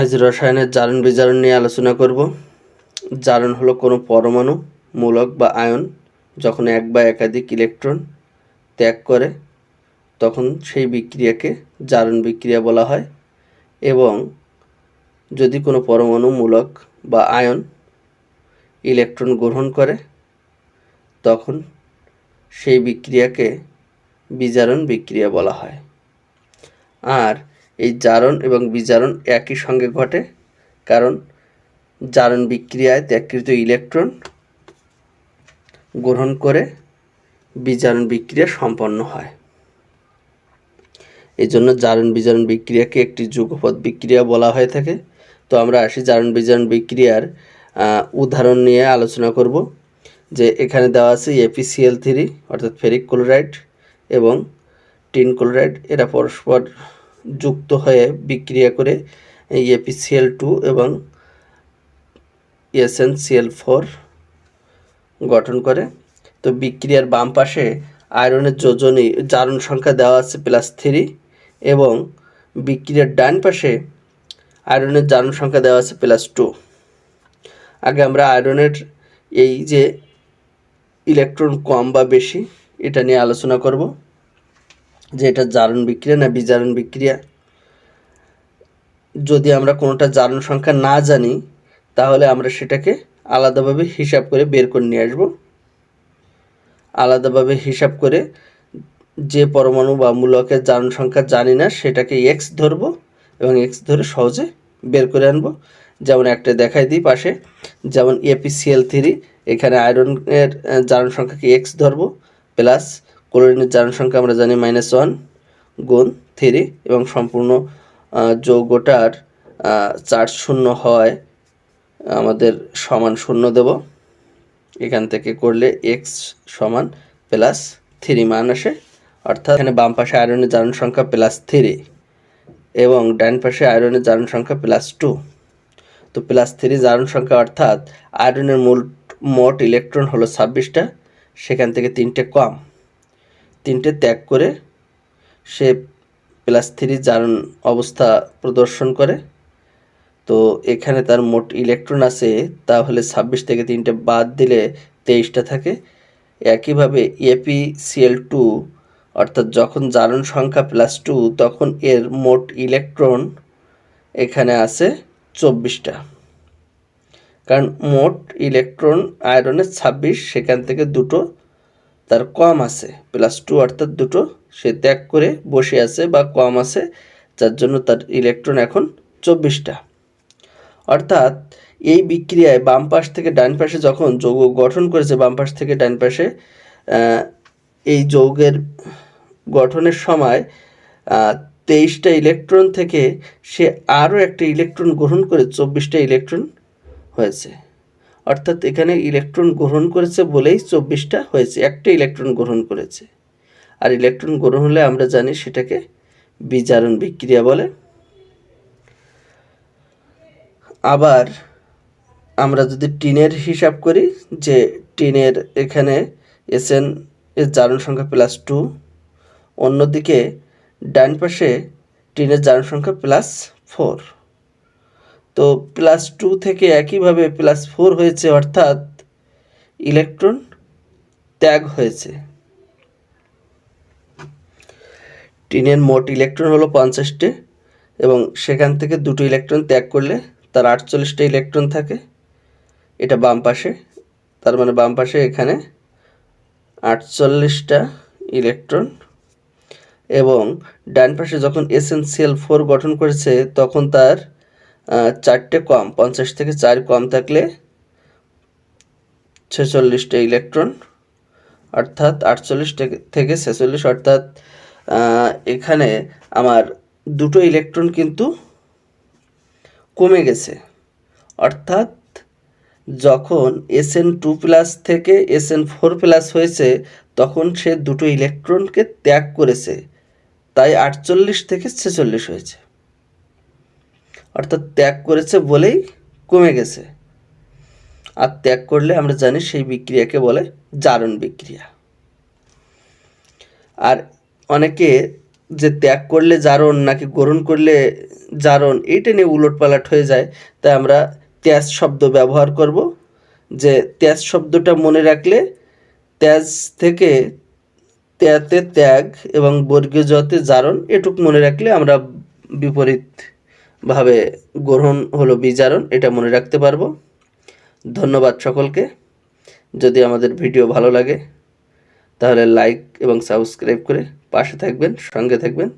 আজ রসায়নের জারণ বিজারণ নিয়ে আলোচনা করব। জারণ হলো কোনো পরমাণু, মূলক বা আয়ন যখন এক বা একাধিক ইলেকট্রন ত্যাগ করে, তখন সেই বিক্রিয়াকে জারণ বিক্রিয়া বলা হয় এবং যদি কোনো পরমাণু, মূলক বা আয়ন ইলেকট্রন গ্রহণ করে, তখন সেই বিক্রিয়াকে বিজারণ বিক্রিয়া বলা হয়। আর এই জারণ এবং বিজারণ একই সঙ্গে ঘটে, কারণ জারণ বিক্রিয়ায় ত্যাগকৃত ইলেকট্রন গ্রহণ করে বিজারণ বিক্রিয়া সম্পন্ন হয়। এই জন্য জারণ বিজারণ বিক্রিয়াকে একটি যুগপৎ বিক্রিয়া বলা হয়ে থাকে। তো আমরা আসি জারণ বিজারণ বিক্রিয়ার উদাহরণ নিয়ে আলোচনা করব, যে এখানে দেওয়া আছে এপিসিএল থ্রি অর্থাৎ ফেরিক ক্লোরাইড এবং টিন ক্লোরাইড। এরা পরস্পর যুক্ত হয়ে বিক্রিয়া করে এপিসিএল টু এবং এসএনসিএল ফোর গঠন করে। তো বিক্রিয়ার বাম পাশে আয়রনের যোজনী, জারণ সংখ্যা দেওয়া আছে প্লাস থ্রি এবং বিক্রিয়ার ডান পাশে আয়রনের জারণ সংখ্যা দেওয়া আছে প্লাস টু আগে আমরা আয়রনের এই যে ইলেকট্রন কম বা বেশি এটা নিয়ে আলোচনা করব। যে এটা জারণ বিক্রিয়া না বিজারণ বিক্রিয়া। যদি আমরা কোনোটা জারণ সংখ্যা না জানি, তাহলে আমরা সেটাকে আলাদাভাবে হিসাব করে বের করে নিয়ে আসব। আলাদাভাবে হিসাব করে যে পরমাণু বা মূলকের জারণ সংখ্যা জানি না, সেটাকে এক্স ধরবো এবং এক্স ধরে সহজে বের করে আনব। যেমন একটা দেখাই দিই পাশে, যেমন এপিসিএল থ্রি এখানে আয়রনের জারণ সংখ্যাকে এক্স ধরবো প্লাস ক্লোরিনের জারণ সংখ্যা আমরা জানি মাইনাস ওয়ান গুণ থ্রি এবং সম্পূর্ণ যৌগটার চার্জ শূন্য হয়, আমাদের সমান শূন্য দেব। এখান থেকে করলে এক্স সমান প্লাস থ্রি মান আসে। অর্থাৎ এখানে বাম পাশে আয়রনের জারণ সংখ্যা প্লাস থ্রি এবং ডান পাশে আয়রনের জারণ সংখ্যা প্লাস টু তো প্লাস থ্রি জারণ সংখ্যা অর্থাৎ আয়রনের মূল মোট ইলেকট্রন হলো ছাব্বিশটা, সেখান থেকে তিনটে কম। তিনটে ত্যাগ করে সে প্লাস থ্রি জারণ অবস্থা প্রদর্শন করে। তো এখানে তার মোট ইলেকট্রন আছে, তাহলে ছাব্বিশ থেকে তিনটে বাদ দিলে তেইশটা থাকে। একইভাবে এপিসিএল টু অর্থাৎ যখন জারণ সংখ্যা প্লাস টু, তখন এর মোট ইলেকট্রন এখানে আছে চব্বিশটা। কারণ মোট ইলেকট্রন আয়রনের ছাব্বিশ, সেখান থেকে দুটো তার কম আছে। প্লাস টু অর্থাৎ দুটো সে ত্যাগ করে বসে আছে বা কম আছে, যার জন্য তার ইলেকট্রন এখন চব্বিশটা। অর্থাৎ এই বিক্রিয়ায় বাম পাশ থেকে ডান পাশে যখন যৌগ গঠন করেছে, বাম পাশ থেকে ডান পাশে এই যৌগের গঠনের সময় তেইশটা ইলেকট্রন থেকে সে আরও একটা ইলেকট্রন গ্রহণ করে চব্বিশটা ইলেকট্রন হয়েছে। অর্থাৎ এখানে ইলেকট্রন গ্রহণ করেছে বলেই চব্বিশটা হয়েছে, একটা ইলেকট্রন গ্রহণ করেছে। আর ইলেকট্রন গ্রহণ হলে আমরা জানি সেটাকে বিজারণ বিক্রিয়া বলে। আবার আমরা যদি টিনের হিসাব করি যে টিনের এখানে এসএন এর জারণ সংখ্যা প্লাস টু অন্যদিকে ডান পাশে টিনের জারণ সংখ্যা প্লাস ফোর তো প্লাস টু থেকে একইভাবে প্লাস ফোর হয়েছে, অর্থাৎ ইলেকট্রন ত্যাগ হয়েছে। টিনের মোট ইলেকট্রন হলো পঞ্চাশটি, এবং সেখান থেকে দুটো ইলেকট্রন ত্যাগ করলে তার আটচল্লিশটা ইলেকট্রন থাকে। এটা বাম পাশে, তার মানে বাম পাশে এখানে আটচল্লিশটা ইলেকট্রন এবং ডান পাশে যখন এসেনসিয়াল ফোর গঠন করেছে, তখন তার চারটে কম, পঞ্চাশ থেকে চার কম থাকলে ছেচল্লিশটা ইলেকট্রন অর্থাৎ আটচল্লিশ থেকে- ছেচল্লিশ, অর্থাৎ এখানে আমার দুটো ইলেকট্রন কিন্তু কমে গেছে। অর্থাৎ যখন এসএন টু প্লাস থেকে এসএন ফোর প্লাস হয়েছে, তখন সে দুটো ইলেকট্রনকে ত্যাগ করেছে, তাই আটচল্লিশ থেকে ছেচল্লিশ হয়েছে। অর্থাৎ ত্যাগ করেছে বলেই কমে গেছে। আর ত্যাগ করলে আমরা জানি সেই বিক্রিয়াকে বলে জারণ বিক্রিয়া। আর অনেকে যে ত্যাগ করলে জারণ নাকি গ্রহণ করলে জারণ এইটা নিয়ে উলটপালট হয়ে যায়। তাই আমরা ত্যাজ শব্দ ব্যবহার করব। যে ত্যাজ শব্দটা মনে রাখলে ত্যাজ থেকে ত্যাতে ত্যাগ এবং বর্গীয় জতে জারণ, এটুক মনে রাখলে আমরা বিপরীতভাবে গ্রহণ হলো বিজারণ এটা মনে রাখতে পারব। ধন্যবাদ সকলকে। যদি আমাদের ভিডিও ভালো লাগে, তাহলে লাইক এবং সাবস্ক্রাইব করে পাশে থাকবেন, সঙ্গে থাকবেন।